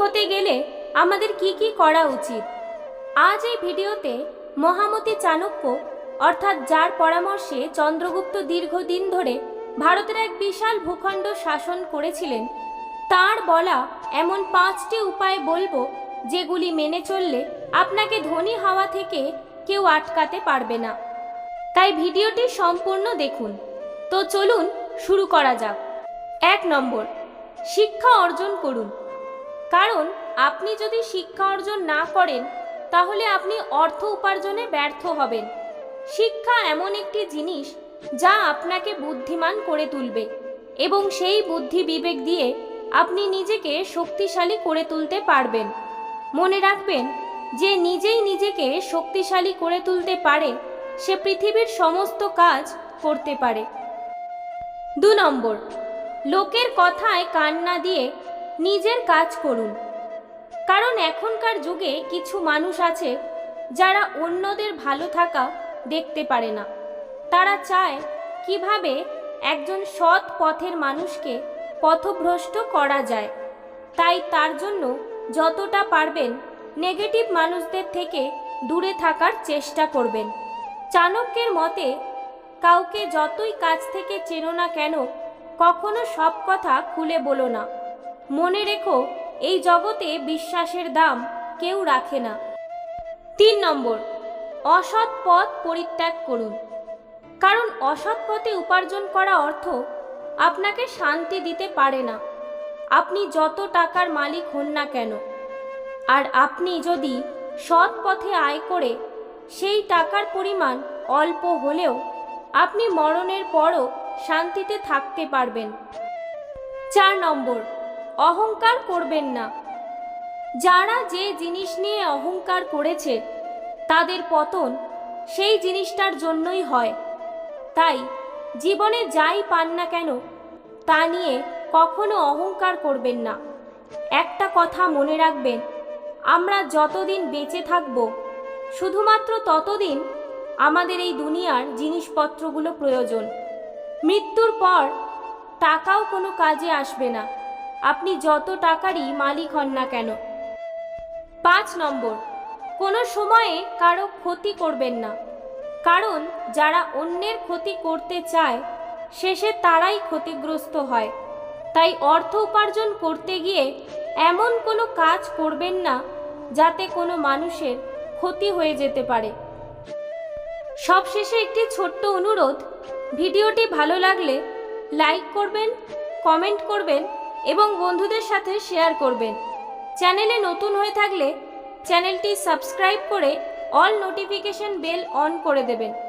হতে গেলে আমাদের কি কি করা উচিত? আজ এই ভিডিওতে মহামতি চাণক্য, অর্থাৎ যার পরামর্শে চন্দ্রগুপ্ত দীর্ঘদিন ধরে ভারতের এক বিশাল ভূখণ্ড শাসন করেছিলেন, তার বলা এমন পাঁচটি উপায় বলব যেগুলি মেনে চললে আপনাকে ধনী হওয়া থেকে কেউ আটকাতে পারবে না। তাই ভিডিওটি সম্পূর্ণ দেখুন। তো চলুন শুরু করা যাক। এক নম্বর, শিক্ষা অর্জন করুন। কারণ আপনি যদি শিক্ষা অর্জন না করেন, তাহলে আপনি অর্থ উপার্জনে ব্যর্থ হবেন। শিক্ষা এমন একটি জিনিস যা আপনাকে বুদ্ধিমান করে তুলবে এবং সেই বুদ্ধি বিবেক দিয়ে আপনি নিজেকে শক্তিশালী করে তুলতে পারবেন। মনে রাখবেন, যে নিজেই নিজেকে শক্তিশালী করে তুলতে পারে, সে পৃথিবীর সমস্ত কাজ করতে পারে। দু নম্বর, লোকের কথায় কান না দিয়ে নিজের কাজ করুন। কারণ এখনকার যুগে কিছু মানুষ আছে যারা অন্যদের ভালো থাকা দেখতে পারে না। তারা চায় কীভাবে একজন সৎ পথের মানুষকে পথভ্রষ্ট করা যায়। তাই তার জন্য যতটা পারবেন নেগেটিভ মানুষদের থেকে দূরে থাকার চেষ্টা করবেন। চাণক্যের মতে, কাউকে যতই কাছ থেকে চেনো না কেন, কখনো সব কথা খুলে বলো না। মনে রেখো, এই জগতে বিশ্বাসের দাম কেউ রাখে না। তিন নম্বর, অসৎ পথ পরিত্যাগ করুন। কারণ অসৎ পথে উপার্জন করা অর্থ আপনাকে শান্তি দিতে পারে না। আপনি যত টাকার মালিক হন না কেন। আর আপনি যদি সৎ পথে আয় করে সেই টাকার পরিমাণ অল্প হলেও আপনি মরণের পরও শান্তিতে থাকতে পারবেন। চার নম্বর অহংকার করবেন না। যারা যে জিনিস নিয়ে অহংকার করেছে, তাদের পতন সেই জিনিসটার জন্যই হয়। তাই জীবনে যাই পান না কেন, তা নিয়ে কখনো অহংকার করবেন না। একটা কথা মনে রাখবেন, আমরা যতদিন বেঁচে থাকব, শুধুমাত্র ততদিন আমাদের এই দুনিয়ার জিনিসপত্রগুলো প্রয়োজন। মৃত্যুর পর টাকাও কোনো কাজে আসবে না। আপনি যত টাকারই মালিক হন না কেন। পাঁচ নম্বর, কোনো সময়ে কারও ক্ষতি করবেন না। কারণ যারা অন্যের ক্ষতি করতে চায়, শেষে তারাই ক্ষতিগ্রস্ত হয়। তাই অর্থ উপার্জন করতে গিয়ে এমন কোনো কাজ করবেন না, যাতে কোনো মানুষের ক্ষতি হয়ে যেতে পারে। সবশেষে একটি ছোট্ট অনুরোধ, ভিডিওটি ভালো লাগলে লাইক করবেন, কমেন্ট করবেন এবং বন্ধুদের সাথে শেয়ার করবেন। চ্যানেলে নতুন হয়ে থাকলে চ্যানেলটি সাবস্ক্রাইব করে অল নোটিফিকেশন বেল অন করে দেবেন।